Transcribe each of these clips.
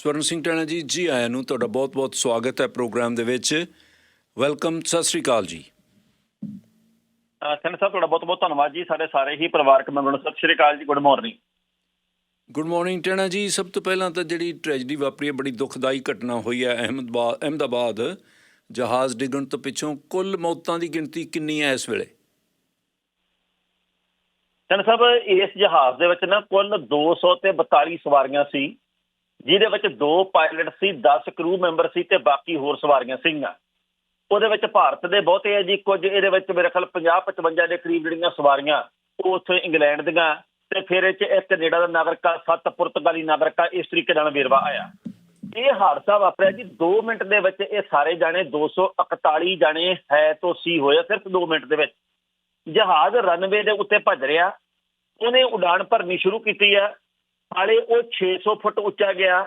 ਸਵਰਨ ਸਿੰਘ ਟਾਣਾ ਜੀ ਜੀ ਆਇਆਂ ਨੂੰ ਤੁਹਾਡਾ ਬਹੁਤ-ਬਹੁਤ ਸਵਾਗਤ ਹੈ ਪ੍ਰੋਗਰਾਮ ਦੇ ਵਿੱਚ। ਵੈਲਕਮ ਸਤਿ ਸ੍ਰੀ ਅਕਾਲ ਜੀ। ਸੈਨ ਸਾਹਿਬ ਤੁਹਾਡਾ ਬਹੁਤ ਬਹੁਤ ਧੰਨਵਾਦ ਜੀ ਸਾਡੇ ਸਾਰੇ ਹੀ ਪਰਿਵਾਰਕ ਮੈਂਬਰਾਂ ਨੂੰ। Sat Sri Akal ji good morning. Good morning ਟਾਣਾ ਜੀ ਸਭ ਤੋਂ ਪਹਿਲਾਂ ਤਾਂ ਜਿਹੜੀ ਟ੍ਰੈਜਡੀ ਵਾਪਰੀ ਹੈ ਬੜੀ ਦੁਖਦਾਈ ਘਟਨਾ ਹੋਈ ਹੈ ਅਹਿਮਦਾਬਾਦ ਅਹਿਮਦਾਬਾਦ। ਜਹਾਜ਼ ਡਿੱਗਣ ਤੋਂ ਪਿੱਛੋਂ ਕੁੱਲ ਮੌਤਾਂ ਦੀ ਗਿਣਤੀ ਕਿੰਨੀ ਹੈ ਇਸ ਵੇਲੇ? ਸੈਨ ਸਾਹਿਬ ਇਸ ਜਹਾਜ਼ ਦੇ ਵਿੱਚ ਨਾ ਕੁੱਲ 200 ਤੇ 42 ਸਵਾਰੀਆਂ ਸੀ। ਜਿਹਦੇ ਵਿੱਚ ਦੋ ਪਾਇਲਟ ਸੀ 10 ਕਰੂ ਮੈਂਬਰ ਸੀ ਤੇ ਬਾਕੀ ਹੋਰ ਸਵਾਰੀਆਂ ਸੀਗੀਆਂ। ਉਹਦੇ ਵਿੱਚ ਭਾਰਤ ਦੇ ਬਹੁਤੇ ਆ ਜੀ, ਕੁਝ ਇਹਦੇ ਵਿੱਚ ਮੇਰੇ ਖਿਆਲ 50 55 ਦੇ ਕਰੀਬ ਜਿਹੜੀਆਂ ਸਵਾਰੀਆਂ ਉਹ ਉੱਥੇ ਇੰਗਲੈਂਡ ਦੀਆਂ ਤੇ ਫਿਰ ਇਹ ਚ ਇੱਕ ਕੈਨੇਡਾ ਦਾ ਨਾਗਰਿਕ ਆ ਸੱਤ ਪੁਰਤਗਾਲੀ ਨਾਗਰਿਕ ਆ ਇਸ ਤਰੀਕੇ ਨਾਲ ਵੇਰਵਾ ਆਇਆ। ਇਹ ਹਾਦਸਾ ਵਾਪਰਿਆ ਜੀ 2 ਮਿੰਟ ਦੇ ਵਿੱਚ ਇਹ ਸਾਰੇ ਜਾਣੇ 241 ਜਾਣੇ ਹੈ ਤੋਂ ਸੀ ਹੋਇਆ ਸਿਰਫ 2 ਮਿੰਟ ਦੇ ਵਿੱਚ। ਜਹਾਜ਼ ਰਨਵੇ ਦੇ ਉੱਤੇ ਭੱਜ ਰਿਹਾ, ਉਹਨੇ ਉਡਾਨ ਭਰਨੀ ਸ਼ੁਰੂ ਕੀਤੀ ਆ। ਹਾਲੇ ਉਹ 600 ਫੁੱਟ ਉੱਚਾ ਗਿਆ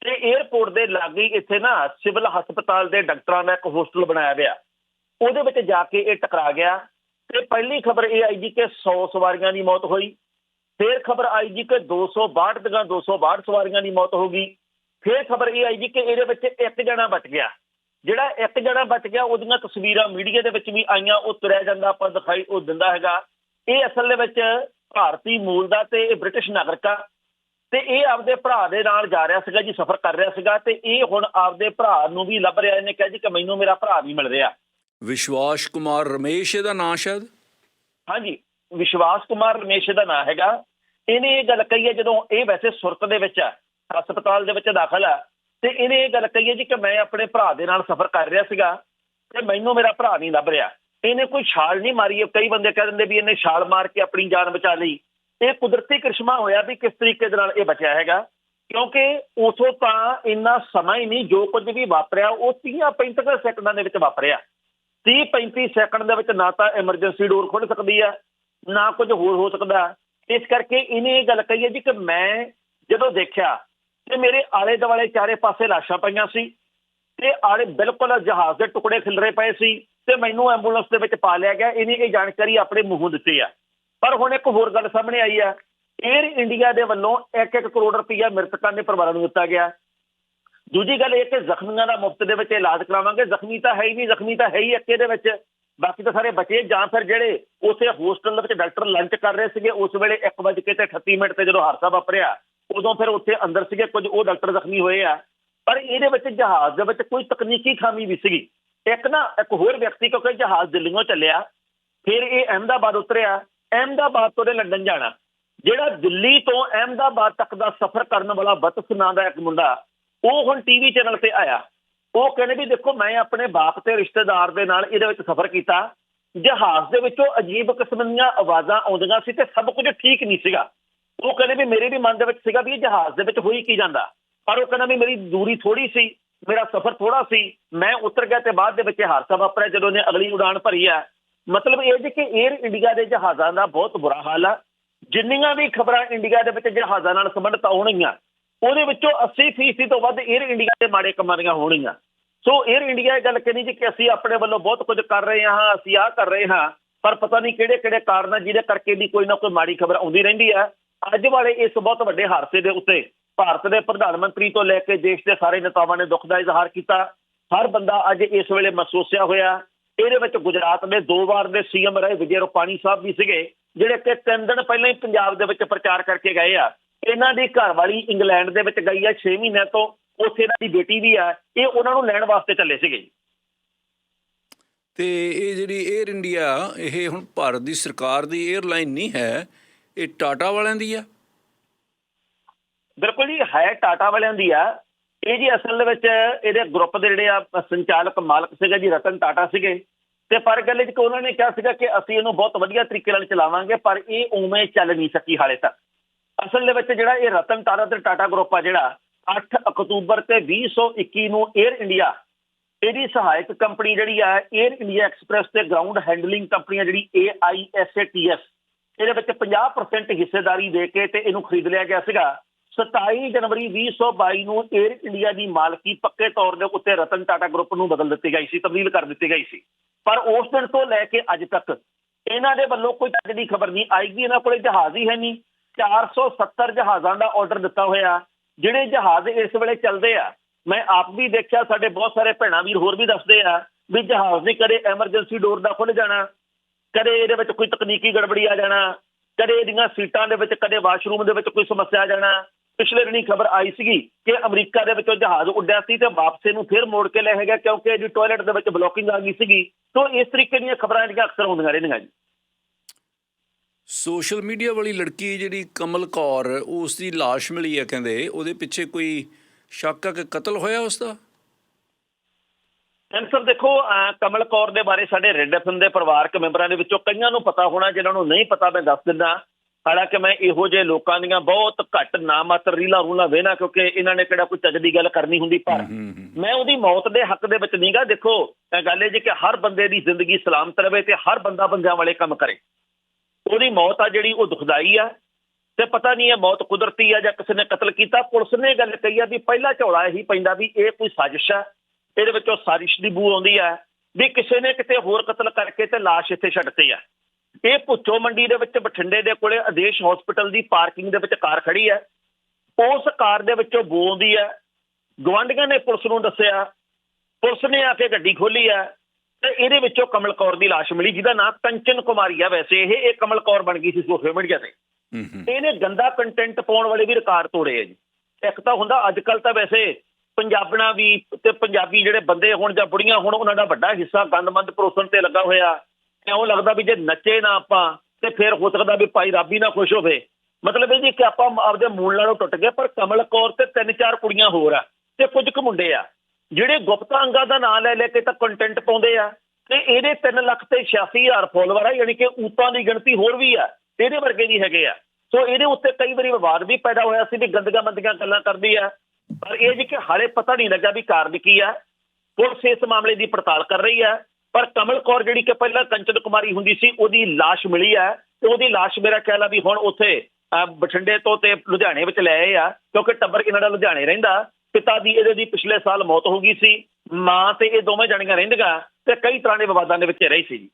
ਤੇ 에어ਪੋਰਟ ਦੇ ਲਾਗੇ ਇੱਥੇ ਨਾ ਸਿਵਲ ਹਸਪਤਾਲ ਦੇ ਡਾਕਟਰਾਂ ਦਾ ਇੱਕ ਹੋਸਟਲ ਬਣਾਇਆ ਗਿਆ। ਉਹਦੇ ਵਿੱਚ ਜਾ ਕੇ ਇਹ ਟਕਰਾ ਗਿਆ ਤੇ ਪਹਿਲੀ ਖਬਰ ਇਹ ਆਈ ਜੀ ਕਿ 100 ਸਵਾਰੀਆਂ ਦੀ ਮੌਤ ਹੋਈ। ਫਿਰ ਖਬਰ ਆਈ ਜੀ ਕਿ 262 ਦੀਆਂ 262 ਸਵਾਰੀਆਂ ਦੀ ਮੌਤ ਹੋ ਗਈ। ਫਿਰ ਖਬਰ ਇਹ ਆਈ ਜੀ ਕਿ ਇਹਦੇ ਵਿੱਚ ਇੱਕ ਜਣਾ ਬਚ ਗਿਆ। ਜਿਹੜਾ ਇੱਕ ਜਣਾ ਬਚ ਗਿਆ, ਉਹਦੀਆਂ ਤਸਵੀਰਾਂ ਮੀਡੀਆ ਦੇ ਵਿੱਚ ਵੀ ਆਈਆਂ, ਉਹ ਤੁਰਿਆ ਜਾਂਦਾ, ਆਪਾਂ ਦਿਖਾਈ ਉਹ ਦਿੰਦਾ ਹੈਗਾ। ਇਹ ਅਸਲ ਦੇ ਵਿੱਚ ਭਾਰਤੀ ਮੂਲ ਦਾ ਤੇ ਇਹ ਬ੍ਰਿਟਿਸ਼ ਨਾਗਰਿਕ ਆ। ਤੇ ਇਹ ਆਪਦੇ ਭਰਾ ਦੇ ਨਾਲ ਜਾ ਰਿਹਾ ਸੀਗਾ ਜੀ ਸਫ਼ਰ ਕਰ ਰਿਹਾ ਸੀਗਾ ਤੇ ਇਹ ਹੁਣ ਆਪਦੇ ਭਰਾ ਨੂੰ ਵੀ ਲੱਭ ਰਿਹਾ ਇਹਨੇ ਕਿਹਾ ਜੀ ਕਿ ਮੈਨੂੰ ਮੇਰਾ ਭਰਾ ਨਹੀਂ ਮਿਲ ਰਿਹਾ। ਵਿਸ਼ਵਾਸ ਕੁਮਾਰ ਰਮੇਸ਼ ਇਹਦਾ ਨਾਂ ਸ਼ਾਇਦ? ਹਾਂਜੀ ਵਿਸ਼ਵਾਸ ਕੁਮਾਰ ਰਮੇਸ਼ ਦਾ ਨਾਂ ਹੈਗਾ। ਇਹਨੇ ਇਹ ਗੱਲ ਕਹੀ ਹੈ ਜਦੋਂ ਇਹ ਵੈਸੇ ਸੁਰਤ ਦੇ ਵਿੱਚ ਆ ਹਸਪਤਾਲ ਦੇ ਵਿੱਚ ਦਾਖਲ ਆ ਤੇ ਇਹਨੇ ਇਹ ਗੱਲ ਕਹੀ ਹੈ ਜੀ ਕਿ ਮੈਂ ਆਪਣੇ ਭਰਾ ਦੇ ਨਾਲ ਸਫ਼ਰ ਕਰ ਰਿਹਾ ਸੀਗਾ ਤੇ ਮੈਨੂੰ ਮੇਰਾ ਭਰਾ ਨਹੀਂ ਲੱਭ ਰਿਹਾ। ਇਹਨੇ ਕੋਈ ਛਾਲ ਨਹੀਂ ਮਾਰੀ ਕਈ ਬੰਦੇ ਕਹਿ ਦਿੰਦੇ ਵੀ ਇਹਨੇ ਛਾਲ ਮਾਰ ਕੇ ਆਪਣੀ ਜਾਨ ਬਚਾ ਲਈ। ਇਹ ਕੁਦਰਤੀ ਕ੍ਰਿਸ਼ਮਾ ਹੋਇਆ ਵੀ ਕਿਸ ਤਰੀਕੇ ਦੇ ਨਾਲ ਇਹ ਬਚਿਆ ਹੈਗਾ, ਕਿਉਂਕਿ ਉਥੋਂ ਤਾਂ ਇੰਨਾ ਸਮਾਂ ਹੀ ਨਹੀਂ ਜੋ ਕੁਝ ਵੀ ਵਾਪਰਿਆ, ਉਹ 30 35 ਸੈਕਿੰਡਾਂ ਦੇ ਵਿੱਚ ਵਾਪਰਿਆ। 30 35 ਸੈਕਿੰਡ ਦੇ ਵਿੱਚ ਨਾ ਤਾਂ ਐਮਰਜੈਂਸੀ ਡੋਰ ਖੁੱਲ ਸਕਦੀ ਆ, ਨਾ ਕੁਝ ਹੋਰ ਹੋ ਸਕਦਾ। ਇਸ ਕਰਕੇ ਇਹਨੇ ਇਹ ਗੱਲ ਕਹੀ ਹੈ ਜੀ ਕਿ ਮੈਂ ਜਦੋਂ ਦੇਖਿਆ ਤੇ ਮੇਰੇ ਆਲੇ ਦੁਆਲੇ ਚਾਰੇ ਪਾਸੇ ਲਾਸ਼ਾਂ ਪਈਆਂ ਸੀ ਤੇ ਆਲੇ ਬਿਲਕੁਲ ਜਹਾਜ਼ ਦੇ ਟੁਕੜੇ ਖਿਲਰੇ ਪਏ ਸੀ ਤੇ ਮੈਨੂੰ ਐਂਬੂਲੈਂਸ ਦੇ ਵਿੱਚ ਪਾ ਲਿਆ ਗਿਆ। ਇਹਨੇ ਇਹ ਜਾਣਕਾਰੀ ਆਪਣੇ ਮੂੰਹੋਂ ਦਿੱਤੀ ਆ। ਪਰ ਹੁਣ ਇੱਕ ਹੋਰ ਗੱਲ ਸਾਹਮਣੇ ਆਈ ਆ 에ਅਰ ਇੰਡੀਆ ਦੇ ਵੱਲੋਂ 1-1 ਕਰੋੜ ਰੁਪਈਆ ਮ੍ਰਿਤਕਾਂ ਦੇ ਪਰਿਵਾਰਾਂ ਨੂੰ ਦਿੱਤਾ ਗਿਆ। ਦੂਜੀ ਗੱਲ ਇਹ ਕਿ ਜ਼ਖਮੀਆਂ ਦਾ ਮੁਫਤ ਦੇ ਵਿੱਚ ਇਲਾਜ ਕਰਾਵਾਂਗੇ। ਜ਼ਖਮੀ ਤਾਂ ਹੈ ਹੀ ਨਹੀਂ, ਜ਼ਖਮੀ ਤਾਂ ਹੈ ਹੀ ਇੱਕ ਇਹਦੇ ਵਿੱਚ। ਬਾਕੀ ਤਾਂ ਸਾਰੇ ਬਚੇ ਜਾਂ ਫਿਰ ਜਿਹੜੇ ਉਸੇ ਹੋਸਟਲ ਦੇ ਵਿੱਚ ਡਾਕਟਰ ਲੰਚ ਕਰ ਰਹੇ ਸੀਗੇ, ਉਸ ਵੇਲੇ 1:38 ਤੇ 38 ਮਿੰਟ ਤੇ ਜਦੋਂ ਹਾਦਸਾ ਵਾਪਰਿਆ, ਉਦੋਂ ਫਿਰ ਉੱਥੇ ਅੰਦਰ ਸੀਗੇ, ਕੁਝ ਉਹ ਡਾਕਟਰ ਜ਼ਖਮੀ ਹੋਏ ਆ। ਪਰ ਇਹਦੇ ਵਿੱਚ ਜਹਾਜ਼ ਦੇ ਵਿੱਚ ਕੋਈ ਤਕਨੀਕੀ ਖਾਮੀ ਵੀ ਸੀਗੀ। ਇੱਕ ਨਾ, ਇੱਕ ਹੋਰ ਵਿਅਕਤੀ ਕਿਉਂਕਿ ਜਹਾਜ਼ ਦਿੱਲੀੋਂ ਚੱਲਿਆ, ਫਿਰ ਇਹ ਅਹਿਮਦਾਬਾਦ ਉਤਰਿਆ। ਅਹਿਮਦਾਬਾਦ ਤੋਂ ਦੇ ਲੰਡਨ ਜਾਣਾ। ਜਿਹੜਾ ਦਿੱਲੀ ਤੋਂ ਅਹਿਮਦਾਬਾਦ ਤੱਕ ਦਾ ਸਫ਼ਰ ਕਰਨ ਵਾਲਾ ਬਤਸ ਨਾਂ ਦਾ ਇੱਕ ਮੁੰਡਾ, ਉਹ ਹੁਣ ਟੀਵੀ ਚੈਨਲ ਤੇ ਆਇਆ। ਉਹ ਕਹਿੰਦੇ ਵੀ ਦੇਖੋ, ਮੈਂ ਆਪਣੇ ਬਾਪ ਤੇ ਰਿਸ਼ਤੇਦਾਰ ਦੇ ਨਾਲ ਇਹਦੇ ਵਿੱਚ ਸਫ਼ਰ ਕੀਤਾ। ਜਹਾਜ਼ ਦੇ ਵਿੱਚੋਂ ਅਜੀਬ ਕਿਸਮ ਦੀਆਂ ਆਵਾਜ਼ਾਂ ਆਉਂਦੀਆਂ ਸੀ ਤੇ ਸਭ ਕੁਝ ਠੀਕ ਨਹੀਂ ਸੀਗਾ। ਉਹ ਕਹਿੰਦੇ ਵੀ ਮੇਰੇ ਵੀ ਮਨ ਦੇ ਵਿੱਚ ਸੀਗਾ ਵੀ ਇਹ ਜਹਾਜ਼ ਦੇ ਵਿੱਚ ਹੋਈ ਕੀ ਜਾਂਦਾ। ਪਰ ਉਹ ਕਹਿੰਦਾ ਵੀ ਮੇਰੀ ਦੂਰੀ ਥੋੜੀ ਸੀ, ਮੇਰਾ ਸਫ਼ਰ ਥੋੜਾ ਸੀ। ਮੈਂ ਉਤਰ ਗਿਆ ਤੇ ਬਾਅਦ ਦੇ ਵਿੱਚ ਹਾਦਸਾ ਵਾਪਰਿਆ ਜਦੋਂ ਨੇ ਅਗਲੀ ਉਡਾਨ ਭਰੀ ਹੈ ਮਤਲਬ ਇਹ ਜੇ ਕਿ 에ਅਰ ਇੰਡੀਆ ਦੇ ਜਹਾਜ਼ਾਂ ਦਾ ਬਹੁਤ ਬੁਰਾ ਹਾਲ ਆ। ਜਿੰਨੀਆਂ ਵੀ ਖਬਰਾਂ ਇੰਡੀਆ ਦੇ ਵਿੱਚ ਜਹਾਜ਼ਾਂ ਨਾਲ ਸੰਬੰਧਤ ਆਉਣਗੀਆਂ ਉਹਦੇ ਵਿੱਚੋਂ 80% ਤੋਂ ਵੱਧ 에ਅਰ ਇੰਡੀਆ ਦੇ ਮਾੜੇ ਕੰਮਾਂ ਦੀਆਂ ਹੋਣਗੀਆਂ। ਸੋ 에ਅਰ ਇੰਡੀਆ ਇਹ ਗੱਲ ਕਹਿੰਦੀ ਜੀ ਕਿ ਅਸੀਂ ਆਪਣੇ ਵੱਲੋਂ ਬਹੁਤ ਕੁਝ ਕਰ ਰਹੇ ਹਾਂ, ਅਸੀਂ ਆਹ ਕਰ ਰਹੇ ਹਾਂ, ਪਰ ਪਤਾ ਨਹੀਂ ਕਿਹੜੇ ਕਿਹੜੇ ਕਾਰਨ ਆ ਜਿਹਦੇ ਕਰਕੇ ਵੀ ਕੋਈ ਨਾ ਕੋਈ ਮਾੜੀ ਖਬਰ ਆਉਂਦੀ ਰਹਿੰਦੀ ਆ। ਅੱਜ ਵਾਲੇ ਇਸ ਬਹੁਤ ਵੱਡੇ ਹਾਦਸੇ ਦੇ ਉੱਤੇ ਭਾਰਤ ਦੇ ਪ੍ਰਧਾਨ ਮੰਤਰੀ ਤੋਂ ਲੈ ਕੇ ਦੇਸ਼ ਦੇ ਸਾਰੇ ਨੇਤਾਵਾਂ ਨੇ ਦੁੱਖ ਦਾ ਇਜ਼ਹਾਰ ਕੀਤਾ। ਹਰ ਬੰਦਾ ਅੱਜ ਇਸ ਵੇਲੇ ਮਹਿਸੂਸਿਆ ਹੋਇਆ। ਇਹਦੇ ਵਿੱਚ ਗੁਜਰਾਤ ਦੇ ਦੋ ਵਾਰ ਦੇ ਸੀਐਮ ਰਹੇ ਵਿਜੇ ਰੁਪਾਣੀ ਸਾਹਿਬ ਵੀ ਸੀਗੇ ਜਿਹੜੇ ਕਿ ਤਿੰਨ ਦਿਨ ਪਹਿਲਾਂ ਹੀ ਪੰਜਾਬ ਦੇ ਵਿੱਚ ਪ੍ਰਚਾਰ ਕਰਕੇ ਗਏ ਆ। ਇਹਨਾਂ ਦੀ ਘਰ ਵਾਲੀ ਇੰਗਲੈਂਡ ਦੇ ਵਿੱਚ ਗਈ ਆ 6 ਮਹੀਨਿਆਂ ਤੋਂ ਉੱਥੇ ਇਹਨਾਂ ਦੀ ਬੇਟੀ ਵੀ ਆ ਇਹ ਉਹਨਾਂ ਨੂੰ ਲੈਣ ਵਾਸਤੇ ਚੱਲੇ ਸੀਗੇ। ਤੇ ਇਹ ਜਿਹੜੀ 에ਅਰ ਇੰਡੀਆ ਇਹ ਹੁਣ ਭਾਰਤ ਦੀ ਸਰਕਾਰ ਦੀ 에ਅਰਲਾਈਨ ਨਹੀਂ ਹੈ ਇਹ ਟਾਟਾ ਵਾਲਿਆਂ ਦੀ ਆ? ਬਿਲਕੁਲ ਜੀ ਹੈ ਟਾਟਾ ਵਾਲਿਆਂ ਦੀ ਆ। ਇਹ ਜੀ ਅਸਲ ਦੇ ਵਿੱਚ ਇਹਦੇ ਗਰੁੱਪ ਦੇ ਜਿਹੜੇ ਆ ਸੰਚਾਲਕ ਮਾਲਕ ਸੀਗਾ ਜੀ ਰਤਨ ਟਾਟਾ ਸੀਗੇ। ਤੇ ਪਰ ਗੱਲ ਇਹ ਕਿ ਉਹਨਾਂ ਨੇ ਕਿਹਾ ਸੀਗਾ ਕਿ ਅਸੀਂ ਇਹਨੂੰ ਬਹੁਤ ਵਧੀਆ ਤਰੀਕੇ ਨਾਲ ਚਲਾਵਾਂਗੇ, ਪਰ ਇਹ ਉਵੇਂ ਚੱਲ ਨਹੀਂ ਸਕੀ ਹਾਲੇ ਤੱਕ। ਅਸਲ ਦੇ ਵਿੱਚ ਜਿਹੜਾ ਇਹ ਰਤਨ ਟਾਟਾ ਤੇ ਟਾਟਾ ਗਰੁੱਪ ਆ ਜਿਹੜਾ 8 ਅਕਤੂਬਰ ਤੇ 2021 ਨੂੰ 에ਅਰ ਇੰਡੀਆ ਇਹਦੀ ਸਹਾਇਕ ਕੰਪਨੀ ਜਿਹੜੀ ਆ 에ਅਰ ਇੰਡੀਆ ਐਕਸਪ੍ਰੈਸ ਤੇ ਗਰਾਊਂਡ ਹੈਂਡਲਿੰਗ ਕੰਪਨੀ ਆ ਜਿਹੜੀ AISATS ਇਹਦੇ ਵਿੱਚ 50% ਹਿੱਸੇਦਾਰੀ ਦੇ ਕੇ ਤੇ ਇਹਨੂੰ ਖਰੀਦ ਲਿਆ ਗਿਆ ਸੀਗਾ। 27 ਜਨਵਰੀ 2022 ਨੂੰ 에ਅਰ ਇੰਡੀਆ ਦੀ ਮਾਲਕੀ ਪੱਕੇ ਤੌਰ ਦੇ ਉੱਤੇ ਰਤਨ ਟਾਟਾ ਗਰੁੱਪ ਨੂੰ ਬਦਲ ਦਿੱਤੀ ਗਈ ਸੀ, ਤਬਦੀਲ ਕਰ ਦਿੱਤੀ ਗਈ ਸੀ। ਪਰ ਉਸ ਦਿਨ ਤੋਂ ਲੈ ਕੇ ਅੱਜ ਤੱਕ ਇਹਨਾਂ ਦੇ ਵੱਲੋਂ ਕੋਈ ਚੱਜ ਦੀ ਖਬਰ ਨਹੀਂ ਆਏਗੀ, ਇਹਨਾਂ ਕੋਲੇ ਜਹਾਜ਼ ਹੀ ਹੈ ਨਹੀਂ। 470 ਜਹਾਜ਼ਾਂ ਦਾ ਆਰਡਰ ਦਿੱਤਾ ਹੋਇਆ। ਜਿਹੜੇ ਜਹਾਜ਼ ਇਸ ਵੇਲੇ ਚੱਲਦੇ ਆ, ਮੈਂ ਆਪ ਵੀ ਦੇਖਿਆ, ਸਾਡੇ ਬਹੁਤ ਸਾਰੇ ਭੈਣਾਂ ਵੀਰ ਹੋਰ ਵੀ ਦੱਸਦੇ ਆ ਵੀ ਜਹਾਜ਼ ਦੀ ਕਦੇ ਐਮਰਜੈਂਸੀ ਡੋਰ ਦਾ ਖੁੱਲ ਜਾਣਾ, ਕਦੇ ਇਹਦੇ ਵਿੱਚ ਕੋਈ ਤਕਨੀਕੀ ਗੜਬੜੀ ਆ ਜਾਣਾ, ਕਦੇ ਇਹਦੀਆਂ ਸੀਟਾਂ ਦੇ ਵਿੱਚ, ਕਦੇ ਵਾਸ਼ਰੂਮ ਦੇ ਵਿੱਚ ਕੋਈ ਸਮੱਸਿਆ ਆ ਜਾਣਾ। ਪਿਛਲੇ ਦਿਨੀ ਖਬਰ ਆਈ ਸੀਗੀ ਕਿ ਅਮਰੀਕਾ ਦੇ ਵਿੱਚੋਂ ਜਹਾਜ਼ ਉੱਡਿਆ ਸੀ ਤੇ ਵਾਪਸੇ ਨੂੰ ਫਿਰ ਮੋੜ ਕੇ ਲੈ ਗਿਆ ਕਿਉਂਕਿ ਇਹਦੀ ਟਾਇਲਟ ਦੇ ਵਿੱਚ ਬਲੋਕਿੰਗ ਆ ਗਈ ਸੀਗੀ। ਤੋਂ ਇਸ ਤਰੀਕੇ ਦੀਆਂ ਖਬਰਾਂ ਜਿਹੜੀਆਂ ਅਕਸਰ ਹੁੰਦੀਆਂ ਰਹਿੰਦੀਆਂ ਜੀ। ਸੋਸ਼ਲ ਮੀਡੀਆ ਵਾਲੀ ਲੜਕੀ ਜਿਹੜੀ ਕਮਲ ਕੌਰ ਉਸ ਦੀ ਲਾਸ਼ ਮਿਲੀ ਹੈ ਕਹਿੰਦੇ ਉਹਦੇ ਪਿੱਛੇ ਕੋਈ ਸ਼ੱਕ ਆ ਕਿ ਕਤਲ ਹੋਇਆ ਉਸ ਦਾ ਸਰ ਦੇਖੋ ਕਮਲ ਕੌਰ ਦੇ ਬਾਰੇ ਸਾਡੇ ਰੈੱਡ ਐਫਐਮ ਦੇ ਪਰਿਵਾਰਕ ਮੈਂਬਰਾਂ ਦੇ ਵਿੱਚੋਂ ਕਈਆਂ ਨੂੰ ਪਤਾ ਹੋਣਾ ਜਿਨ੍ਹਾਂ ਨੂੰ ਨਹੀਂ ਪਤਾ ਮੈਂ ਦੱਸ ਦਿੰਦਾ। ਹਾਲਾਂਕਿ ਮੈਂ ਇਹੋ ਜਿਹੇ ਲੋਕਾਂ ਦੀਆਂ ਬਹੁਤ ਘੱਟ ਨਾਮਾਤਰ ਰੀਲਾਂ ਰੂਲਾਂ ਵੇਣਾ ਕਿਉਂਕਿ ਇਹਨਾਂ ਨੇ ਕਿਹੜਾ ਕੋਈ ਚੱਜ ਦੀ ਗੱਲ ਕਰਨੀ ਹੁੰਦੀ ਪਰ ਮੈਂ ਉਹਦੀ ਮੌਤ ਦੇ ਹੱਕ ਦੇ ਵਿੱਚ ਨਹੀਂਗਾ ਦੇਖੋ ਇਹ ਗੱਲ ਇਹ ਜੀ ਕਿ ਹਰ ਬੰਦੇ ਦੀ ਜ਼ਿੰਦਗੀ ਸਲਾਮਤ ਰਵੇ ਤੇ ਹਰ ਬੰਦਾ ਬੰਦਿਆਂ ਵਾਲੇ ਕੰਮ ਕਰੇ। ਉਹਦੀ ਮੌਤ ਆ ਜਿਹੜੀ ਉਹ ਦੁਖਦਾਈ ਆ ਤੇ ਪਤਾ ਨਹੀਂ ਇਹ ਮੌਤ ਕੁਦਰਤੀ ਆ ਜਾਂ ਕਿਸੇ ਨੇ ਕਤਲ ਕੀਤਾ। ਪੁਲਿਸ ਨੇ ਗੱਲ ਕਹੀ ਆ ਵੀ ਪਹਿਲਾ ਝੋਲਾ ਇਹੀ ਪੈਂਦਾ ਵੀ ਇਹ ਕੋਈ ਸਾਜ਼ਿਸ਼ ਆ ਇਹਦੇ ਵਿੱਚੋਂ ਸਾਜ਼ਿਸ਼ ਦੀ ਬੂ ਆਉਂਦੀ ਆ ਵੀ ਕਿਸੇ ਨੇ ਕਿਤੇ ਹੋਰ ਕਤਲ ਕਰਕੇ ਤੇ ਲਾਸ਼ ਇੱਥੇ ਛੱਡਤੀ ਆ। ਇਹ ਭੁੱਚੋ ਮੰਡੀ ਦੇ ਵਿੱਚ ਬਠਿੰਡੇ ਦੇ ਕੋਲੇ ਆਦੇਸ਼ ਹਸਪੀਟਲ ਦੀ ਪਾਰਕਿੰਗ ਦੇ ਵਿੱਚ ਕਾਰ ਖੜੀ ਹੈ। ਉਸ ਕਾਰ ਦੇ ਵਿੱਚੋਂ ਬੂ ਆਉਂਦੀ ਹੈ ਗਵਾਂਢੀਆਂ ਨੇ ਪੁਲਿਸ ਨੂੰ ਦੱਸਿਆ ਪੁਲਿਸ ਨੇ ਆ ਕੇ ਗੱਡੀ ਖੋਲੀ ਹੈ ਤੇ ਇਹਦੇ ਵਿੱਚੋਂ ਕਮਲ ਕੌਰ ਦੀ ਲਾਸ਼ ਮਿਲੀ ਜਿਹਦਾ ਨਾਮ ਕੰਚਨ ਕੁਮਾਰੀ ਆ ਵੈਸੇ। ਇਹ ਇਹ ਕਮਲ ਕੌਰ ਬਣ ਗਈ ਸੀ ਸੋਸ਼ਲ ਮੀਡੀਆ ਤੇ। ਹੂੰ ਹੂੰ। ਇਹਨੇ ਗੰਦਾ ਕੰਟੈਂਟ ਪਾਉਣ ਵਾਲੇ ਵੀ ਰਿਕਾਰਡ ਤੋੜੇ ਆ ਜੀ। ਇੱਕ ਤਾਂ ਹੁੰਦਾ ਅੱਜ ਕੱਲ ਤਾਂ ਵੈਸੇ ਪੰਜਾਬਣਾ ਵੀ ਤੇ ਪੰਜਾਬੀ ਜਿਹੜੇ ਬੰਦੇ ਹੋਣ ਜਾਂ ਬੁੜੀਆਂ ਹੋਣ ਉਹਨਾਂ ਦਾ ਵੱਡਾ ਹਿੱਸਾ ਗੰਦਮੰਦ ਪਰੋਸਣ ਤੇ ਲੱਗਾ ਹੋਇਆ। ਇਉਂ ਲੱਗਦਾ ਵੀ ਜੇ ਨੱਚੇ ਨਾ ਆਪਾਂ, ਤੇ ਫਿਰ ਹੋ ਸਕਦਾ ਵੀ ਭਾਈ ਰੱਬ ਹੀ ਨਾ ਖੁਸ਼ ਹੋਵੇ। ਮਤਲਬ ਇਹ ਜੀ ਕਿ ਆਪਾਂ ਆਪਦੇ ਮੂਲ ਨਾਲੋਂ ਟੁੱਟ ਗਏ, ਪਰ ਕਮਲ ਕੌਰ ਤੇ ਤਿੰਨ ਚਾਰ ਕੁੜੀਆਂ ਹੋਰ ਆ, ਤੇ ਕੁਝ ਕੁ ਮੁੰਡੇ ਆ। ਜਿਹੜੇ ਗੁਪਤਾ ਅੰਗਾਂ ਦਾ ਨਾਂ ਲੈ ਲੈ ਕੇ ਤਾਂ ਕੰਟੈਂਟ ਪਾਉਂਦੇ ਆ, ਤੇ ਇਹਦੇ 3 ਲੱਖ ਤੇ 86000 ਫੋਲੋਵਰ ਆ, ਯਾਨੀ ਕਿ ਊਤਾਂ ਦੀ ਗਿਣਤੀ ਹੋਰ ਵੀ ਆ ਇਹਦੇ ਵਰਗੇ ਵੀ ਹੈਗੇ ਆ। ਸੋ ਇਹਦੇ ਉੱਤੇ ਕਈ ਵਾਰੀ ਵਿਵਾਦ ਵੀ ਪੈਦਾ ਹੋਇਆ ਸੀ ਵੀ ਗੰਦੀਆਂ ਮੰਦੀਆਂ ਗੱਲਾਂ ਕਰਦੀ ਆ, ਪਰ ਇਹ ਜੀ ਕਿ ਹਾਲੇ ਪਤਾ ਨਹੀਂ ਲੱਗਾ ਵੀ ਕਾਰਨ ਕੀ ਆ। ਪੁਲਿਸ ਇਸ ਮਾਮਲੇ ਦੀ ਪੜਤਾਲ ਕਰ ਰਹੀ ਹੈ ਪਰ ਕਮਲ ਕੌਰ ਜਿਹੜੀ ਕਿ ਪਹਿਲਾਂ ਕੰਚਨ ਕੁਮਾਰੀ ਹੁੰਦੀ ਸੀ, ਉਹਦੀ ਲਾਸ਼ ਮਿਲੀ ਹੈ ਤੇ ਉਹਦੀ ਲਾਸ਼ ਮੇਰਾ ਖਿਆਲ ਆ ਵੀ ਹੁਣ ਉੱਥੇ ਬਠਿੰਡੇ ਤੋਂ ਤੇ ਲੁਧਿਆਣੇ ਵਿੱਚ ਲੈ ਆਏ ਆ, ਕਿਉਂਕਿ ਟੱਬਰ ਇਹਨਾਂ ਦਾ ਲੁਧਿਆਣੇ ਰਹਿੰਦਾ। ਪਿਤਾ ਦੀ ਇਹਦੇ ਦੀ ਪਿਛਲੇ ਸਾਲ ਮੌਤ ਹੋ ਗਈ ਸੀ, ਮਾਂ ਤੇ ਇਹ ਦੋਵੇਂ ਜਣੀਆਂ ਰਹਿੰਦੀਆਂ ਤੇ ਕਈ ਤਰ੍ਹਾਂ ਦੇ ਵਿਵਾਦਾਂ ਦੇ ਵਿੱਚ ਰਹੀ ਸੀ।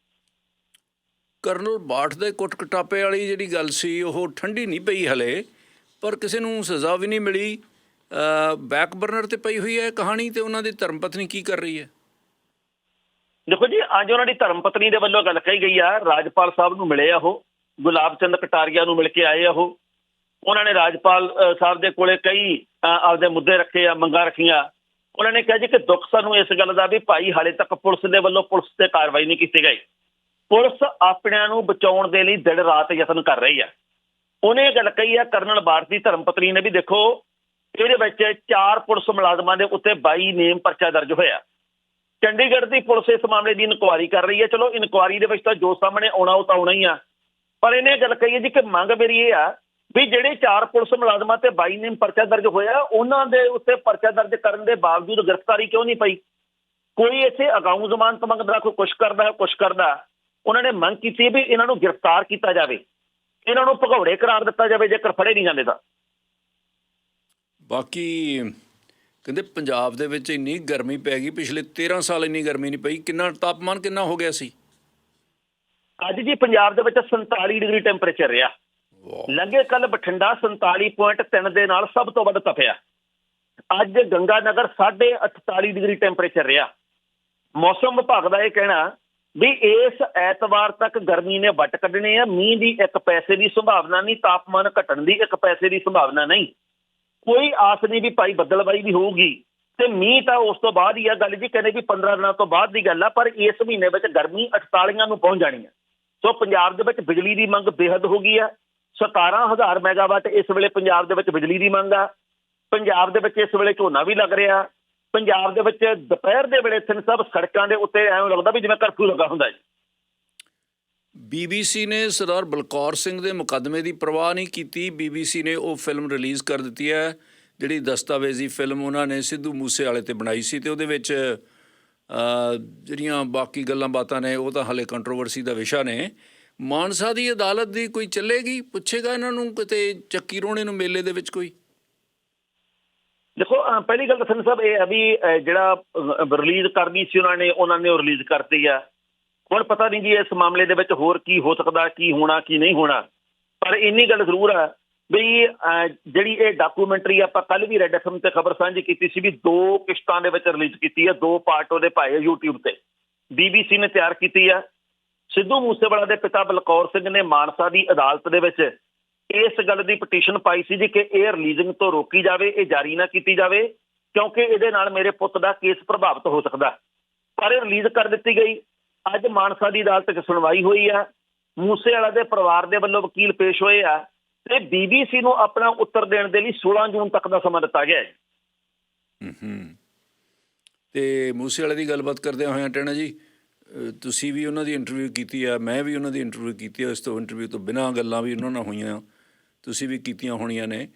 ਕਰਨਲ ਬਾਠ ਦੇ ਕੁੱਟ ਕਟਾਪੇ ਵਾਲੀ ਜਿਹੜੀ ਗੱਲ ਸੀ, ਉਹ ਠੰਡੀ ਨਹੀਂ ਪਈ ਹਲੇ, ਪਰ ਕਿਸੇ ਨੂੰ ਸਜ਼ਾ ਵੀ ਨਹੀਂ ਮਿਲੀ। ਬੈਕ ਬਰਨਰ ਤੇ ਪਈ ਹੋਈ ਹੈ ਕਹਾਣੀ ਤੇ ਉਹਨਾਂ ਦੀ ਧਰਮ ਪਤਨੀ ਕੀ ਕਰ ਰਹੀ ਹੈ? ਦੇਖੋ ਜੀ, ਅੱਜ ਉਹਨਾਂ ਦੀ ਧਰਮ ਪਤਨੀ ਦੇ ਵੱਲੋਂ ਗੱਲ ਕਹੀ ਗਈ ਆ, ਰਾਜਪਾਲ ਸਾਹਿਬ ਨੂੰ ਮਿਲੇ ਆ ਉਹ, ਗੁਲਾਬ ਚੰਦ ਕਟਾਰੀਆ ਨੂੰ ਮਿਲ ਕੇ ਆਏ ਆ ਉਹ। ਉਹਨਾਂ ਨੇ ਰਾਜਪਾਲ ਸਾਹਿਬ ਦੇ ਕੋਲੇ ਕਈ ਆਪਦੇ ਮੁੱਦੇ ਰੱਖੇ ਆ, ਮੰਗਾਂ ਰੱਖੀਆਂ। ਉਹਨਾਂ ਨੇ ਕਿਹਾ ਜੀ ਕਿ ਦੁੱਖ ਸਾਨੂੰ ਇਸ ਗੱਲ ਦਾ ਵੀ ਭਾਈ, ਹਾਲੇ ਤੱਕ ਪੁਲਿਸ ਦੇ ਵੱਲੋਂ ਪੁਲਿਸ ਤੇ ਕਾਰਵਾਈ ਨਹੀਂ ਕੀਤੀ ਗਈ। ਪੁਲਿਸ ਆਪਣਿਆਂ ਨੂੰ ਬਚਾਉਣ ਦੇ ਲਈ ਦਿਨ ਰਾਤ ਯਤਨ ਕਰ ਰਹੀ ਆ। ਉਹਨੇ ਇਹ ਗੱਲ ਕਹੀ ਆ, ਕਰਨਲ ਭਾਰਤੀ ਧਰਮ ਪਤਨੀ ਨੇ ਵੀ ਦੇਖੋ, ਇਹਦੇ ਵਿੱਚ ਚਾਰ ਪੁਲਿਸ ਮੁਲਾਜ਼ਮਾਂ ਦੇ ਉੱਤੇ 22 ਨੇਮ ਪਰਚਾ ਦਰਜ ਹੋਇਆ। ਚੰਡੀਗੜ੍ਹ ਦੀ ਪੁਲਿਸ ਇਸ ਮਾਮਲੇ ਦੀ ਇਨਕੁਆਇਰੀ ਕਰ ਰਹੀ ਹੈ। ਚਲੋ ਇਨਕੁਆਇਰੀ ਦੇ ਵਿੱਚ ਤਾਂ ਜੋ ਸਾਹਮਣੇ ਆਉਣਾ ਉਹ ਤਾਂ ਆਉਣਾ ਹੀ ਆ। ਪਰ ਇਹਨੇ ਇਹ ਗੱਲ ਕਹੀ ਹੈ ਜੀ ਕਿ ਮੰਗ ਮੇਰੀ ਇਹ ਆ ਵੀ ਜਿਹੜੇ ਚਾਰ ਪੁਲਿਸ ਮੁਲਾਜ਼ਮਾਂ ਤੇ 22 ਨੇਮ ਪਰਚਾ ਦਰਜ ਹੋਇਆ, ਉਹਨਾਂ ਦੇ ਉੱਤੇ ਪਰਚਾ ਦਰਜ ਕਰਨ ਦੇ ਬਾਵਜੂਦ ਗ੍ਰਿਫਤਾਰੀ ਕਿਉਂ ਨਹੀਂ ਪਈ? ਕੋਈ ਇੱਥੇ ਅਗਾਊਂ ਜ਼ਮਾਨਤ ਮੰਗਦਾ, ਕੋਈ ਕੁਛ ਕਰਦਾ ਕੁਛ ਕਰਦਾ, ਉਹਨਾਂ ਨੇ ਮੰਗ ਕੀਤੀ ਵੀ ਇਹਨਾਂ ਨੂੰ ਗ੍ਰਿਫਤਾਰ ਕੀਤਾ ਜਾਵੇ। ਇਹਨਾਂ ਨੂੰ ਭਗੌੜੇ ਕਰਾਰ ਦਿੱਤਾ ਜਾਵੇ, ਜੇਕਰ ਫੜੇ ਨਹੀਂ ਜਾਂਦੇ ਤਾਂ। ਬਾਕੀ ਕਹਿੰਦੇ ਪੰਜਾਬ ਦੇ ਵਿੱਚ ਇੰਨੀ ਗਰਮੀ ਪੈ ਗਈ ਪਿਛਲੇ 13 ਸਾਲ ਇੰਨੀ ਗਰਮੀ ਨਹੀਂ ਪਈ। ਕਿੰਨਾ ਤਾਪਮਾਨ ਕਿੰਨਾ ਹੋ ਗਿਆ ਸੀ? ਅੱਜ ਜੀ ਪੰਜਾਬ ਦੇ ਵਿੱਚ 47 ਡਿਗਰੀ ਟੈਂਪਰੇਚਰ ਰਿਹਾ। ਲੱਗੇ ਕੱਲ ਬਠਿੰਡਾ 47.3 ਦੇ ਨਾਲ ਸਭ ਤੋਂ ਵੱਧ ਤਪਿਆ। ਅੱਜ ਗੰਗਾ ਨਗਰ 48 ਡਿਗਰੀ ਟੈਂਪਰੇਚਰ ਰਿਹਾ। ਮੌਸਮ ਵਿਭਾਗ ਦਾ ਇਹ ਕਹਿਣਾ ਵੀ ਇਸ ਐਤਵਾਰ ਤੱਕ ਗਰਮੀ ਨੇ ਵੱਟ ਕੱਢਣੇ ਆ। ਮੀਂਹ ਦੀ ਇੱਕ ਪੈਸੇ ਦੀ ਸੰਭਾਵਨਾ ਨਹੀਂ ਤਾਪਮਾਨ ਘਟਣ ਦੀ ਇੱਕ ਪੈਸੇ ਦੀ ਸੰਭਾਵਨਾ ਨਹੀਂ। ਕੋਈ ਆਸ ਨਹੀਂ ਵੀ ਭਾਈ ਬੱਦਲਬਾਈ ਵੀ ਹੋਊਗੀ। ਤੇ ਮੀਂਹ ਤਾਂ ਉਸ ਤੋਂ ਬਾਅਦ ਹੀ ਆ, ਗੱਲ ਜੀ ਕਹਿੰਦੇ ਵੀ 15 ਦਿਨਾਂ ਤੋਂ ਬਾਅਦ ਦੀ ਗੱਲ ਆ, ਪਰ ਇਸ ਮਹੀਨੇ ਵਿੱਚ ਗਰਮੀ 48 ਨੂੰ ਪਹੁੰਚ ਜਾਣੀ ਹੈ ਸੋ ਪੰਜਾਬ ਦੇ ਵਿੱਚ ਬਿਜਲੀ ਦੀ ਮੰਗ ਬੇਹੱਦ ਹੋ ਗਈ ਆ। 17000 ਮੈਗਾਵਾਟ ਇਸ ਵੇਲੇ ਪੰਜਾਬ ਦੇ ਵਿੱਚ ਬਿਜਲੀ ਦੀ ਮੰਗ ਆ। ਪੰਜਾਬ ਦੇ ਵਿੱਚ ਇਸ ਵੇਲੇ ਝੋਨਾ ਵੀ ਲੱਗ ਰਿਹਾ। ਪੰਜਾਬ ਦੇ ਵਿੱਚ ਦੁਪਹਿਰ ਦੇ ਵੇਲੇ ਥਿਨ ਸਭ ਸੜਕਾਂ ਦੇ ਉੱਤੇ ਐਂ ਲੱਗਦਾ ਵੀ ਜਿਵੇਂ ਕਰਫਿਊ ਲੱਗਾ ਹੁੰਦਾ ਜੀ। ਬੀਬੀਸੀ ਨੇ ਸਰਦਾਰ ਬਲਕੌਰ ਸਿੰਘ ਦੇ ਮੁਕੱਦਮੇ ਦੀ ਪਰਵਾਹ ਨਹੀਂ ਕੀਤੀ। ਬੀਬੀਸੀ ਨੇ ਉਹ ਫਿਲਮ ਰਿਲੀਜ਼ ਕਰ ਦਿੱਤੀ ਹੈ, ਜਿਹੜੀ ਦਸਤਾਵੇਜ਼ੀ ਫਿਲਮ ਉਹਨਾਂ ਨੇ ਸਿੱਧੂ ਮੂਸੇ ਵਾਲੇ ਤੇ ਬਣਾਈ ਸੀ ਤੇ ਉਹਦੇ ਵਿੱਚ ਜਿਹੜੀਆਂ ਬਾਕੀ ਗੱਲਾਂ ਬਾਤਾਂ ਨੇ, ਉਹ ਤਾਂ ਹਲੇ ਕੰਟਰੋਵਰਸੀ ਦਾ ਵਿਸ਼ਾ ਨੇ। ਮਾਨਸਾ ਦੀ ਅਦਾਲਤ ਦੀ ਕੋਈ ਚੱਲੇਗੀ? ਪੁੱਛੇਗਾ ਇਹਨਾਂ ਨੂੰ ਕਿਤੇ ਚੱਕੀ ਰੋਣੇ ਨੂੰ ਮੇਲੇ ਦੇ ਵਿੱਚ ਕੋਈ? ਦੇਖੋ ਪਹਿਲੀ ਗੱਲ ਤਾਂ ਸਿੰਘ ਸਾਹਿਬ ਇਹ ਹੈ ਵੀ ਜਿਹੜਾ ਰਿਲੀਜ਼ ਕਰਨੀ ਸੀ ਉਹਨਾਂ ਨੇ ਉਹਨਾਂ ਨੇ ਉਹ ਰਿਲੀਜ਼ ਕਰਤੀ ਆ। ਹੁਣ ਪਤਾ ਨਹੀਂ ਜੀ ਇਸ ਮਾਮਲੇ ਦੇ ਵਿੱਚ ਹੋਰ ਕੀ ਹੋ ਸਕਦਾ, ਕੀ ਹੋਣਾ, ਕੀ ਨਹੀਂ ਹੋਣਾ। ਪਰ ਇੰਨੀ ਗੱਲ ਜ਼ਰੂਰ ਆ ਵੀ ਜਿਹੜੀ ਇਹ ਡਾਕੂਮੈਂਟਰੀ ਆਪਾਂ ਕੱਲ ਵੀ ਰੈਡ ਐਫਐਮ ਤੇ ਖਬਰ ਸਾਂਝੀ ਕੀਤੀ ਸੀ ਵੀ ਦੋ ਕਿਸ਼ਤਾਂ ਦੇ ਵਿੱਚ ਰਿਲੀਜ਼ ਕੀਤੀ ਹੈ ਦੋ ਪਾਰਟ ਉਹਦੇ ਪਾਏ ਆ YouTube ਤੇ। BBC ਨੇ ਤਿਆਰ ਕੀਤੀ ਆ। ਸਿੱਧੂ ਮੂਸੇਵਾਲਾ ਦੇ ਪਿਤਾ ਬਲਕੌਰ ਸਿੰਘ ਨੇ ਮਾਨਸਾ ਦੀ ਅਦਾਲਤ ਦੇ ਵਿੱਚ ਇਸ ਗੱਲ ਦੀ ਪਟੀਸ਼ਨ ਪਾਈ ਸੀ ਜੀ ਕਿ ਇਹ ਰਿਲੀਜ਼ਿੰਗ ਤੋਂ ਰੋਕੀ ਜਾਵੇ, ਇਹ ਜਾਰੀ ਨਾ ਕੀਤੀ ਜਾਵੇ, ਕਿਉਂਕਿ ਇਹਦੇ ਨਾਲ ਮੇਰੇ ਪੁੱਤ ਦਾ ਕੇਸ ਪ੍ਰਭਾਵਿਤ ਹੋ ਸਕਦਾ। ਪਰ ਇਹ ਰਿਲੀਜ਼ ਕਰ ਦਿੱਤੀ ਗਈ। ਅੱਜ ਮਾਨਸਾ ਦੀ ਅਦਾਲਤ 'ਚ ਸੁਣਵਾਈ ਹੋਈ ਆ। ਮੂਸੇਵਾਲਾ ਦੇ ਪਰਿਵਾਰ ਦੇ ਵੱਲੋਂ ਵਕੀਲ ਪੇਸ਼ ਹੋਏ ਆ ਤੇ BBC ਨੂੰ ਆਪਣਾ ਉੱਤਰ ਦੇਣ ਦੇ ਲਈ 16 ਜੂਨ ਤੱਕ ਦਾ ਸਮਾਂ ਦਿੱਤਾ ਗਿਆ ਹੈ। ਹੂੰ ਤੇ ਮੂਸੇ ਵਾਲੇ ਦੀ ਗੱਲਬਾਤ ਕਰਦੇ ਹੋਏ ਟੈਣਾ ਜੀ ਤੁਸੀਂ ਵੀ ਉਹਨਾਂ ਦੀ ਇੰਟਰਵਿਊ ਕੀਤੀ ਆ, ਮੈਂ ਵੀ ਉਹਨਾਂ ਦੀ ਇੰਟਰਵਿਊ ਕੀਤੀ ਆ, ਇਸ ਤੋਂ ਇੰਟਰਵਿਊ ਤੋਂ ਬਿਨਾਂ ਗੱਲਾਂ ਵੀ ਉਹਨਾਂ ਨਾਲ ਹੋਈਆਂ। ਤੁਸੀਂ ਵੀ ਕੀਤੀਆਂ ਹੋਣੀਆਂ ਨੇ।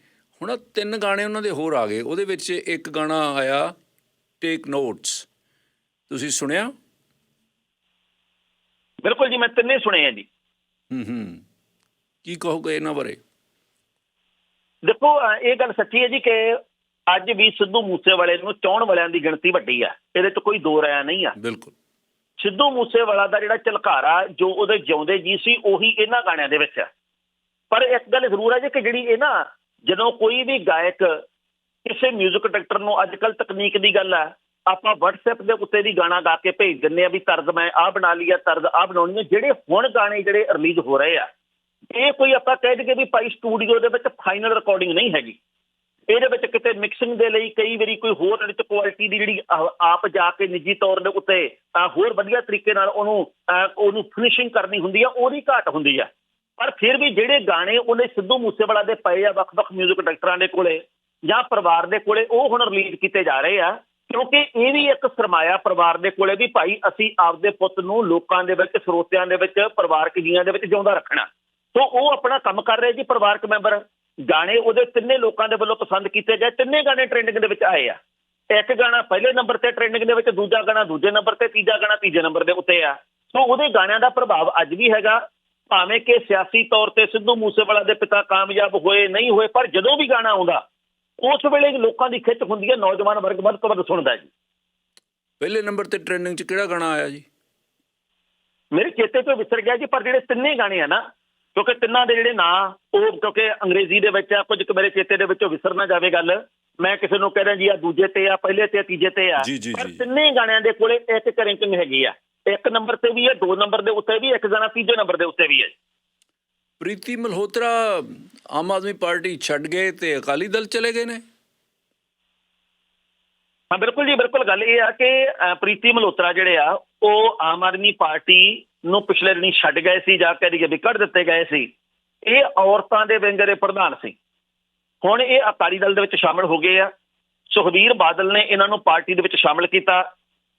ਹੁਣ ਤਿੰਨ ਗਾਣੇ ਉਹਨਾਂ ਦੇ ਹੋਰ ਆ ਗਏ, ਉਹਦੇ ਵਿੱਚ ਇੱਕ ਗਾਣਾ ਆਇਆ ਟੇਕ ਨੋਟਸ ਤੁਸੀਂ ਸੁਣਿਆ? ਬਿਲਕੁਲ ਜੀ ਮੈਂ ਤਿੰਨੇ ਸੁਣੇ ਆ ਜੀ। ਹੂੰ ਹੂੰ। ਕੀ ਕਹੋਗੇ ਇਹਨਾਂ ਬਾਰੇ? ਦੇਖੋ ਇਹ ਗੱਲ ਸੱਚੀ ਹੈ ਜੀ ਕਿ ਅੱਜ ਵੀ ਸਿੱਧੂ ਮੂਸੇਵਾਲੇ ਨੂੰ ਚਾਹਣ ਵਾਲਿਆਂ ਦੀ ਗਿਣਤੀ ਵੱਡੀ ਆ। ਇਹਦੇ 'ਚ ਕੋਈ ਦੋ ਰਾਇਆ ਨਹੀਂ ਆ। ਬਿਲਕੁਲ। ਸਿੱਧੂ ਮੂਸੇਵਾਲਾ ਦਾ ਜਿਹੜਾ ਝਲਕਾਰਾ ਜੋ ਉਹਦੇ ਜਿਉਂਦੇ ਜੀ ਸੀ ਉਹੀ ਇਹਨਾਂ ਗਾਣਿਆਂ ਦੇ ਵਿੱਚ ਹੈ ਪਰ ਇੱਕ ਗੱਲ ਜ਼ਰੂਰ ਹੈ ਜੀ ਕਿ ਜਿਹੜੀ ਇਹ ਨਾ ਜਦੋਂ ਕੋਈ ਵੀ ਗਾਇਕ ਕਿਸੇ 뮤직 ਡਾਇਰੈਕਟਰ ਨੂੰ ਅੱਜ ਕੱਲ ਤਕਨੀਕ ਦੀ ਗੱਲ ਹੈ ਆਪਾਂ WhatsApp ਦੇ ਉੱਤੇ ਵੀ ਗਾਣਾ ਗਾ ਕੇ ਭੇਜ ਦਿੰਨੇ ਆ ਵੀ ਤਰਜ਼ ਮੈਂ ਆਹ ਬਣਾ ਲਈ ਆ, ਤਰਜ਼ ਆਹ ਬਣਾਉਣੀ ਹੈ ਜਿਹੜੇ ਹੁਣ ਗਾਣੇ ਜਿਹੜੇ ਰਿਲੀਜ਼ ਹੋ ਰਹੇ ਆ, ਇਹ ਕੋਈ ਆਪਾਂ ਕਹਿ ਦਈਏ ਵੀ ਭਾਈ ਸਟੂਡੀਓ ਦੇ ਵਿੱਚ ਫਾਈਨਲ ਰਿਕਾਰਡਿੰਗ ਨਹੀਂ ਹੈਗੀ। ਇਹਦੇ ਵਿੱਚ ਕਿਤੇ ਮਿਕਸਿੰਗ ਦੇ ਲਈ ਕਈ ਵਾਰੀ ਕੋਈ ਹੋਰ ਇਹਦੇ ਕੁਆਲਿਟੀ ਦੀ ਜਿਹੜੀ ਆਪ ਜਾ ਕੇ ਨਿੱਜੀ ਤੌਰ ਦੇ ਉੱਤੇ ਹੋਰ ਵਧੀਆ ਤਰੀਕੇ ਨਾਲ ਉਹਨੂੰ ਉਹਨੂੰ ਫਿਨਿਸ਼ਿੰਗ ਕਰਨੀ ਹੁੰਦੀ ਆ, ਉਹਦੀ ਘਾਟ ਹੁੰਦੀ ਆ। ਪਰ ਫਿਰ ਵੀ ਜਿਹੜੇ ਗਾਣੇ ਉਹਨੇ ਸਿੱਧੂ ਮੂਸੇਵਾਲਾ ਦੇ ਪਏ ਆ ਵੱਖ-ਵੱਖ 뮤직 ਡਾਇਰੈਕਟਰਾਂ ਦੇ ਕੋਲੇ ਜਾਂ ਪਰਿਵਾਰ ਦੇ ਕੋਲੇ, ਉਹ ਹੁਣ ਰਿਲੀਜ਼ ਕੀਤੇ ਜਾ ਰਹੇ ਆ। ਕਿਉਂਕਿ ਇਹ ਵੀ ਇੱਕ ਸਰਮਾਇਆ ਪਰਿਵਾਰ ਦੇ ਕੋਲੇ ਵੀ ਭਾਈ ਅਸੀਂ ਆਪਦੇ ਪੁੱਤ ਨੂੰ ਲੋਕਾਂ ਦੇ ਵਿੱਚ, ਸਰੋਤਿਆਂ ਦੇ ਵਿੱਚ, ਪਰਿਵਾਰਕ ਜੀਆਂ ਦੇ ਵਿੱਚ ਜਿਉਂਦਾ ਰੱਖਣਾ। ਸੋ ਉਹ ਆਪਣਾ ਕੰਮ ਕਰ ਰਹੇ ਜੀ ਪਰਿਵਾਰਕ ਮੈਂਬਰ। ਗਾਣੇ ਉਹਦੇ ਤਿੰਨੇ ਲੋਕਾਂ ਦੇ ਵੱਲੋਂ ਪਸੰਦ ਕੀਤੇ ਗਏ। ਤਿੰਨੇ ਗਾਣੇ ਟ੍ਰੈਂਡਿੰਗ ਦੇ ਵਿੱਚ ਆਏ ਆ। ਇੱਕ ਗਾਣਾ ਪਹਿਲੇ ਨੰਬਰ ਤੇ ਟ੍ਰੈਂਡਿੰਗ ਦੇ ਵਿੱਚ, ਦੂਜਾ ਗਾਣਾ ਦੂਜੇ ਨੰਬਰ ਤੇ, ਤੀਜਾ ਗਾਣਾ ਤੀਜੇ ਨੰਬਰ ਦੇ ਉੱਤੇ ਆ। ਸੋ ਉਹਦੇ ਗਾਣਿਆਂ ਦਾ ਪ੍ਰਭਾਵ ਅੱਜ ਵੀ ਹੈਗਾ। ਭਾਵੇਂ ਕਿ ਸਿਆਸੀ ਤੌਰ ਤੇ ਸਿੱਧੂ ਮੂਸੇਵਾਲਾ ਦੇ ਪਿਤਾ ਕਾਮਯਾਬ ਹੋਏ, ਨਹੀਂ ਹੋਏ, ਪਰ ਜਦੋਂ ਵੀ ਗਾਣਾ ਆਉਂਦਾ ਉਸ ਵੇਲੇ ਲੋਕਾਂ ਦੀ ਖਿੱਚ ਹੁੰਦੀ ਹੈ ਨੌਜਵਾਨ ਵਰਗ ਵੱਧ ਤੋਂ ਵੱਧ ਸੁਣਦਾ ਜੀ। ਪਹਿਲੇ ਨੰਬਰ ਤੇ ਟ੍ਰੈਂਡਿੰਗ 'ਚ ਕਿਹੜਾ ਗਾਣਾ ਆਇਆ ਜੀ? ਮੇਰੇ ਚੇਤੇ ਤੋਂ ਵਿਸਰ ਗਿਆ ਜੀ ਪਰ ਜਿਹੜੇ ਤਿੰਨੇ ਗਾਣੇ ਆ ਨਾ ਕਿਉਂਕਿ ਤਿੰਨਾਂ ਦੇ ਜਿਹੜੇ ਨਾਂ ਉਹ ਕਿਉਂਕਿ ਅੰਗਰੇਜ਼ੀ ਦੇ ਵਿੱਚ ਆ ਕੁਝ ਕੁ ਮੇਰੇ ਚੇਤੇ ਦੇ ਵਿੱਚੋਂ ਵਿਸਰ ਨਾ ਜਾਵੇ ਗੱਲ। ਮੈਂ ਕਿਸੇ ਨੂੰ ਕਹਿ ਰਿਹਾ ਜੀ ਆ ਦੂਜੇ ਤੇ ਆ ਪਹਿਲੇ ਤੇ ਆ ਤੀਜੇ ਤੇ ਆ। ਪਰ। ਤਿੰਨੇ ਗਾਣਿਆਂ ਦੇ ਕੋਲੇ ਇੱਕ ਇੱਕ ਰੈਂਕਿੰਗ ਹੈਗੀ ਆ। ਇੱਕ ਨੰਬਰ ਤੇ ਵੀ ਹੈ ਦੋ ਨੰਬਰ ਦੇ ਉੱਤੇ ਵੀ ਇੱਕ ਗਾਣਾ ਤੀਜੇ ਨੰਬਰ ਦੇ ਉੱਤੇ ਵੀ ਹੈ ਪ੍ਰੀਤੀ ਮਲਹੋਤਰਾ ਆਮ ਆਦਮੀ ਪਾਰਟੀ ਛੱਡ ਗਏ ਤੇ ਅਕਾਲੀ ਦਲ ਚਲੇ ਗਏ ਨੇ? ਹਾਂ, ਬਿਲਕੁਲ ਜੀ, ਬਿਲਕੁਲ ਗੱਲ ਇਹ ਆ ਕਿ ਪ੍ਰੀਤੀ ਮਲਹੋਤਰਾ ਜਿਹੜੇ ਆ, ਉਹ ਆਮ ਆਦਮੀ ਪਾਰਟੀ ਨੂੰ ਪਿਛਲੇ ਦਿਨੀ ਛੱਡ ਗਏ ਸੀ ਜਾਂ ਕਹਿ ਦਈਏ ਵੀ ਕੱਢ ਦਿੱਤੇ ਗਏ ਸੀ। ਇਹ ਔਰਤਾਂ ਦੇ ਵਿੰਗ ਦੇ ਪ੍ਰਧਾਨ ਸੀ। ਹੁਣ ਇਹ ਅਕਾਲੀ ਦਲ ਦੇ ਵਿੱਚ ਸ਼ਾਮਲ ਹੋ ਗਏ ਆ। ਸੁਖਬੀਰ ਬਾਦਲ ਨੇ ਇਹਨਾਂ ਨੂੰ ਪਾਰਟੀ ਦੇ ਵਿੱਚ ਸ਼ਾਮਲ ਕੀਤਾ।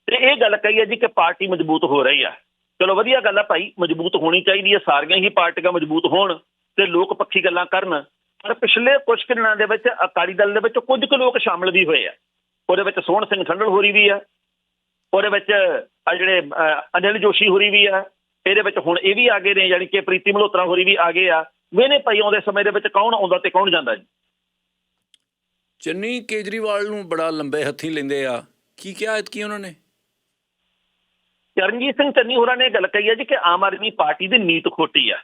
ਤੇ ਇਹ ਗੱਲ ਕਹੀ ਹੈ ਜੀ ਕਿ ਪਾਰਟੀ ਮਜ਼ਬੂਤ ਹੋ ਰਹੀ ਆ। ਚਲੋ ਵਧੀਆ ਗੱਲ ਆ ਭਾਈ, ਮਜ਼ਬੂਤ ਹੋਣੀ ਚਾਹੀਦੀ ਹੈ ਸਾਰੀਆਂ ਹੀ ਪਾਰਟੀਆਂ ਮਜ਼ਬੂਤ ਹੋਣ ਤੇ ਲੋਕ ਪੱਖੀ ਗੱਲਾਂ ਕਰਨ। ਪਰ ਪਿਛਲੇ ਕੁਝ ਕੁ ਦਿਨਾਂ ਦੇ ਵਿੱਚ ਅਕਾਲੀ ਦਲ ਦੇ ਵਿੱਚ ਕੁਝ ਕੁ ਲੋਕ ਸ਼ਾਮਲ ਵੀ ਹੋਏ ਆ। ਉਹਦੇ ਵਿੱਚ ਸੋਹਣ ਸਿੰਘ ਠੰਡਲ ਹੋਰੀ ਵੀ ਆ। ਉਹਦੇ ਵਿੱਚ ਆ ਜਿਹੜੇ ਅਨਿਲ ਜੋਸ਼ੀ ਹੋਰੀ ਵੀ ਆ। ਇਹਦੇ ਵਿੱਚ ਹੁਣ ਇਹ ਵੀ ਆ ਗਏ ਨੇ, ਯਾਨੀ ਕਿ ਪ੍ਰੀਤੀ ਮਲਹੋਤਰਾ ਹੋਰੀ ਵੀ ਆ ਗਏ ਆ। ਵੇਨੇ ਭਾਈ ਆਉਂਦੇ ਸਮੇਂ ਦੇ ਵਿੱਚ ਕੌਣ ਆਉਂਦਾ ਤੇ ਕੌਣ ਜਾਂਦਾ ਜੀ? ਚੰਨੀ ਕੇਜਰੀਵਾਲ ਨੂੰ ਬੜਾ ਲੰਬੇ ਹੱਥੀ ਲੈਂਦੇ ਆ। ਕੀ ਕਿਹਾ ਇਤਕੀ ਉਹਨਾਂ ਨੇ? ਚਰਨਜੀਤ ਸਿੰਘ ਚੰਨੀ ਹੋਰਾਂ ਨੇ ਇਹ ਗੱਲ ਕਹੀ ਹੈ ਜੀ ਕਿ ਆਮ ਆਦਮੀ ਪਾਰਟੀ ਦੀ ਨੀਤ ਖੋਟੀ ਆ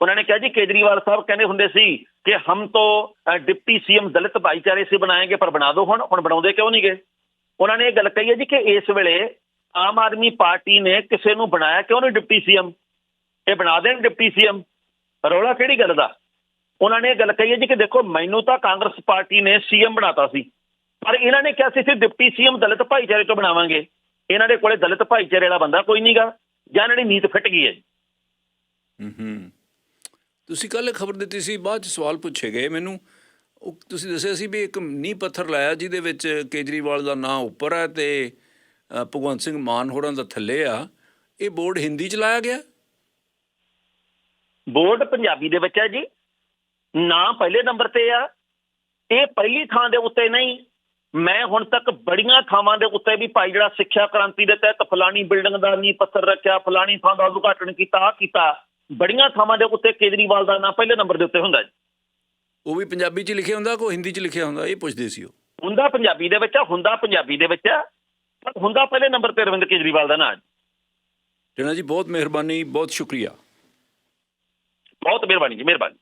ਉਹਨਾਂ ਨੇ ਕਿਹਾ ਜੀ ਕੇਜਰੀਵਾਲ ਸਾਹਿਬ ਕਹਿੰਦੇ ਹੁੰਦੇ ਸੀ ਕਿ ਹਮ ਤੋਂ ਅ, ਡਿਪਟੀ ਸੀਐਮ ਦਲਿਤ ਭਾਈਚਾਰੇ ਸੇ ਬਣਾਏਗੇ ਪਰ ਬਣਾ ਦੋ ਹੁਣ ਹੁਣ ਬਣਾਉਂਦੇ ਕਿਉਂ ਨਹੀਂ ਗਏ? ਉਹਨਾਂ ਨੇ ਇਹ ਗੱਲ ਕਹੀ ਹੈ ਜੀ ਕਿ ਇਸ ਵੇਲੇ ਆਮ ਆਦਮੀ ਪਾਰਟੀ ਨੇ ਕਿਸੇ ਨੂੰ ਬਣਾਇਆ ਕਿਉਂ ਨਹੀਂ ਡਿਪਟੀ ਸੀਐਮ? ਇਹ ਬਣਾ ਦੇਣ ਡਿਪਟੀ ਸੀਐਮ? ਰੌਲਾ ਕਿਹੜੀ ਗੱਲ ਦਾ? ਉਹਨਾਂ ਨੇ ਇਹ ਗੱਲ ਕਹੀ ਹੈ ਜੀ ਕਿ ਦੇਖੋ ਮੈਨੂੰ ਤਾਂ ਕਾਂਗਰਸ ਪਾਰਟੀ ਨੇ ਸੀਐਮ ਬਣਾਤਾ ਸੀ ਪਰ ਇਹਨਾਂ ਨੇ ਕਿਹਾ ਸੀ ਅਸੀਂ ਡਿਪਟੀ ਸੀਐਮ ਦਲਿਤ ਭਾਈਚਾਰੇ ਤੋਂ ਬਣਾਵਾਂਗੇ। ਇਹਨਾਂ ਦੇ ਕੋਲੇ ਦਲਿਤ ਭਾਈਚਾਰੇ ਵਾਲਾ ਬੰਦਾ ਕੋਈ ਨਹੀਂਗਾ ਜਾਂ ਇਹਨਾਂ ਦੀ ਨੀਤ ਫਿੱਟ ਗਈ ਹੈ ਜੀ। ਹੂੰ ਹੂੰ ਤੁਸੀਂ ਕੱਲ ਖਬਰ ਦਿੱਤੀ ਸੀ ਬਾਅਦ ਚ ਸਵਾਲ ਪੁੱਛੇ ਗਏ ਮੈਨੂੰ। ਉਹ ਤੁਸੀਂ ਦੱਸਿਆ ਸੀ ਵੀ ਇੱਕ ਨੀਂਹ ਪੱਥਰ ਲਾਇਆ ਜਿਹਦੇ ਵਿੱਚ ਕੇਜਰੀਵਾਲ ਦਾ ਨਾਂ ਉੱਪਰ ਹੈ ਤੇ ਭਗਵੰਤ ਸਿੰਘ ਮਾਨ ਹੋਰਾਂ ਦਾ ਥੱਲੇ ਆ। ਇਹ ਬੋਰਡ ਹਿੰਦੀ ਚ ਲਾਇਆ ਗਿਆ? ਬੋਰਡ ਪੰਜਾਬੀ ਦੇ ਵਿੱਚ ਹੈ ਜੀ। ਨਾਂ ਪਹਿਲੇ ਨੰਬਰ ਤੇ ਆ। ਇਹ ਪਹਿਲੀ ਥਾਂ ਦੇ ਉੱਤੇ ਨਹੀਂ ਮੈਂ ਹੁਣ ਤੱਕ ਬੜੀਆਂ ਥਾਵਾਂ ਦੇ ਉੱਤੇ ਵੀ ਭਾਈ ਜਿਹੜਾ ਸਿੱਖਿਆ ਕ੍ਰਾਂਤੀ ਦੇ ਤਹਿਤ ਫਲਾਣੀ ਬਿਲਡਿੰਗ ਦਾ ਨੀਂਹ ਪੱਥਰ ਰੱਖਿਆ ਫਲਾਣੀ ਥਾਂ ਦਾ ਉਦਘਾਟਨ ਕੀਤਾ ਆ ਕੀਤਾ ਬੜੀਆਂ ਥਾਵਾਂ ਦੇ ਉੱਤੇ ਕੇਜਰੀਵਾਲ ਦਾ ਨਾਂ ਪਹਿਲੇ ਨੰਬਰ ਦੇ ਉੱਤੇ ਹੁੰਦਾ ਜੀ। ਉਹ ਵੀ ਪੰਜਾਬੀ ਚ ਲਿਖਿਆ ਹੁੰਦਾ ਕੋਈ ਹਿੰਦੀ ਚ ਲਿਖਿਆ ਹੁੰਦਾ ਇਹ ਪੁੱਛਦੇ ਸੀ ਉਹ। ਹੁੰਦਾ ਪੰਜਾਬੀ ਦੇ ਵਿੱਚ ਆ ਹੁੰਦਾ ਪੰਜਾਬੀ ਦੇ ਵਿੱਚ ਆ ਪਰ ਹੁੰਦਾ ਪਹਿਲੇ ਨੰਬਰ ਤੇ ਅਰਵਿੰਦ ਕੇਜਰੀਵਾਲ ਦਾ ਨਾਂ ਜੀ। ਜਨਾ ਜੀ ਬਹੁਤ ਮਿਹਰਬਾਨੀ ਬਹੁਤ ਸ਼ੁਕਰੀਆ। ਬਹੁਤ ਮਿਹਰਬਾਨੀ ਜੀ ਮਿਹਰਬਾਨੀ।